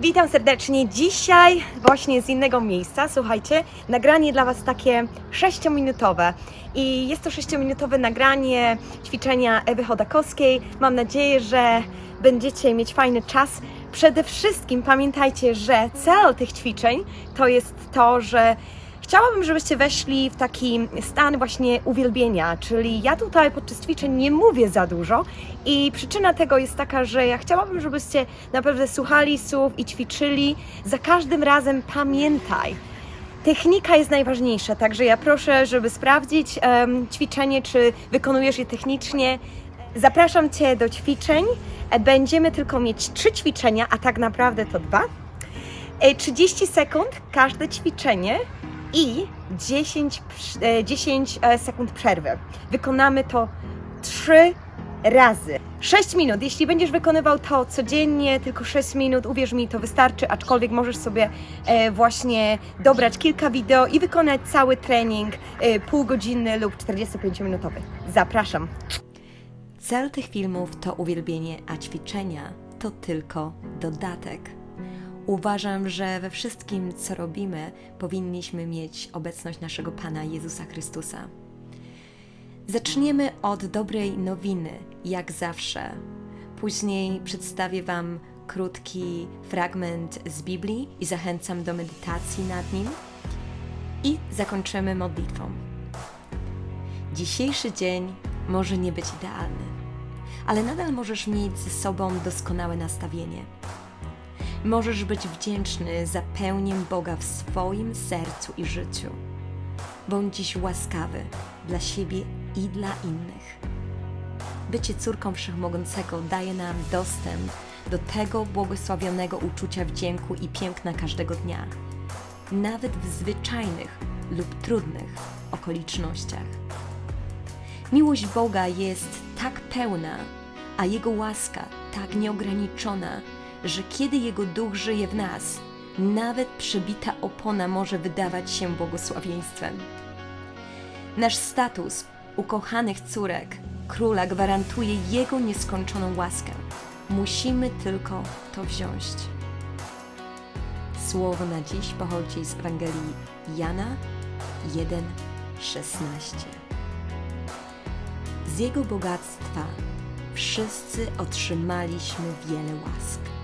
Witam serdecznie. Dzisiaj właśnie z innego miejsca. Słuchajcie, nagranie dla Was takie 6-minutowe. I jest to 6-minutowe nagranie ćwiczenia Ewy Chodakowskiej. Mam nadzieję, że będziecie mieć fajny czas. Przede wszystkim pamiętajcie, że cel tych ćwiczeń to jest to, że Chciałabym, żebyście weszli w taki stan właśnie uwielbienia, czyli ja tutaj podczas ćwiczeń nie mówię za dużo i przyczyna tego jest taka, że ja chciałabym, żebyście naprawdę słuchali słów i ćwiczyli. Za każdym razem pamiętaj, technika jest najważniejsza, także ja proszę, żeby sprawdzić em, ćwiczenie, czy wykonujesz je technicznie. Zapraszam Cię do ćwiczeń. E, Będziemy tylko mieć trzy ćwiczenia, a tak naprawdę to dwa. E, 30 sekund każde ćwiczenie i 10, przy- e, 10 e, sekund przerwy. Wykonamy to 3 razy. 6 minut. Jeśli będziesz wykonywał to codziennie, tylko 6 minut, uwierz mi, to wystarczy, aczkolwiek możesz sobie e, właśnie dobrać kilka wideo i wykonać cały trening półgodzinny lub 45-minutowy. Zapraszam. Cel tych filmów to uwielbienie, a ćwiczenia to tylko dodatek. Uważam, że we wszystkim, co robimy, powinniśmy mieć obecność naszego Pana Jezusa Chrystusa. Zaczniemy od dobrej nowiny, jak zawsze. Później przedstawię Wam krótki fragment z Biblii i zachęcam do medytacji nad nim. I zakończymy modlitwą. Dzisiejszy dzień może nie być idealny, ale nadal możesz mieć ze sobą doskonałe nastawienie. Możesz być wdzięczny za pełnię Boga w swoim sercu i życiu. Bądź dziś łaskawy dla siebie i dla innych. Bycie córką Wszechmogącego daje nam dostęp do tego błogosławionego uczucia wdzięku i piękna każdego dnia, nawet w zwyczajnych lub trudnych okolicznościach. Miłość Boga jest tak pełna, a Jego łaska tak nieograniczona, że kiedy Jego duch żyje w nas, nawet przebita opona może wydawać się błogosławieństwem. Nasz status ukochanych córek króla gwarantuje Jego nieskończoną łaskę. Musimy tylko to wziąć. Słowo na dziś pochodzi z Ewangelii Jana 1,16. Z Jego bogactwa wszyscy otrzymaliśmy wiele łask.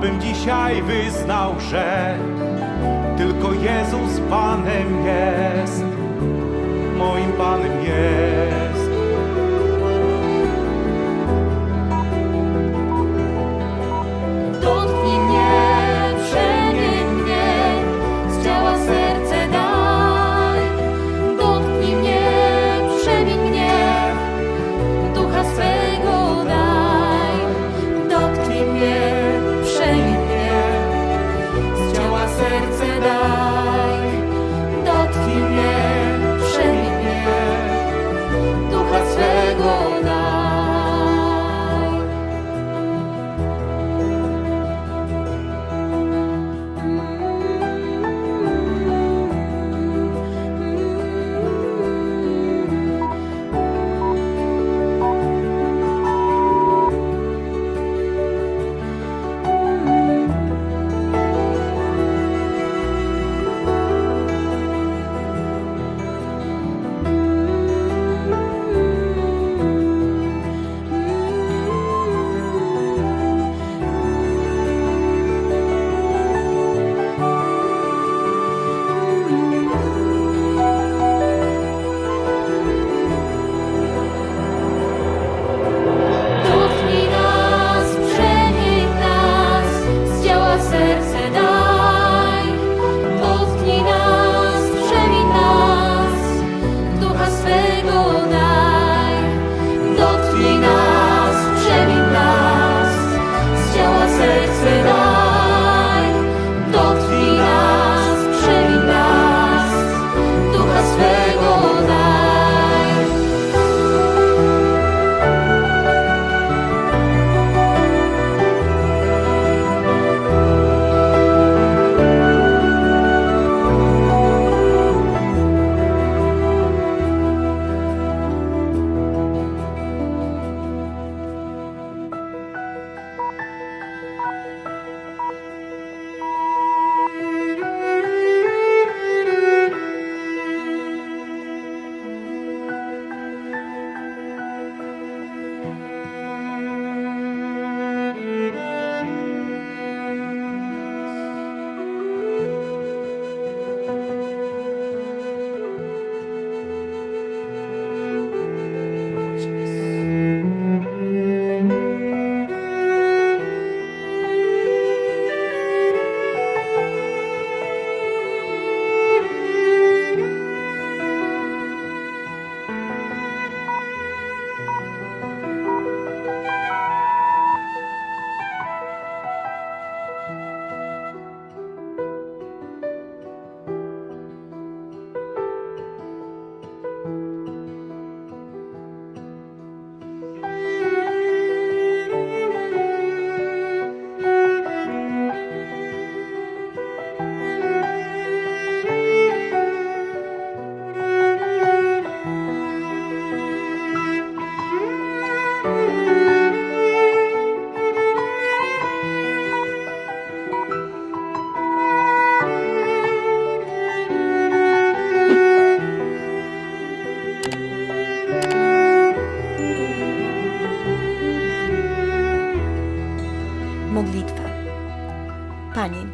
Abym dzisiaj wyznał, że tylko Jezus Panem jest, moim Panem jest.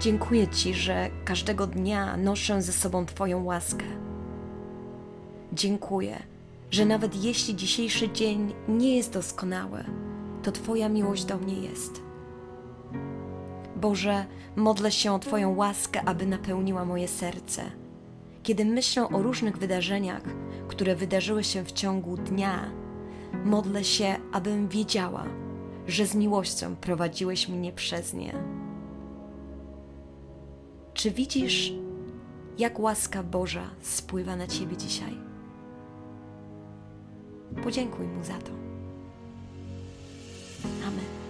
Dziękuję Ci, że każdego dnia noszę ze sobą Twoją łaskę. Dziękuję, że nawet jeśli dzisiejszy dzień nie jest doskonały, to Twoja miłość do mnie jest. Boże, modlę się o Twoją łaskę, aby napełniła moje serce. Kiedy myślę o różnych wydarzeniach, które wydarzyły się w ciągu dnia, modlę się, abym wiedziała, że z miłością prowadziłeś mnie przez nie. Czy widzisz, jak łaska Boża spływa na Ciebie dzisiaj? Podziękuj Mu za to. Amen.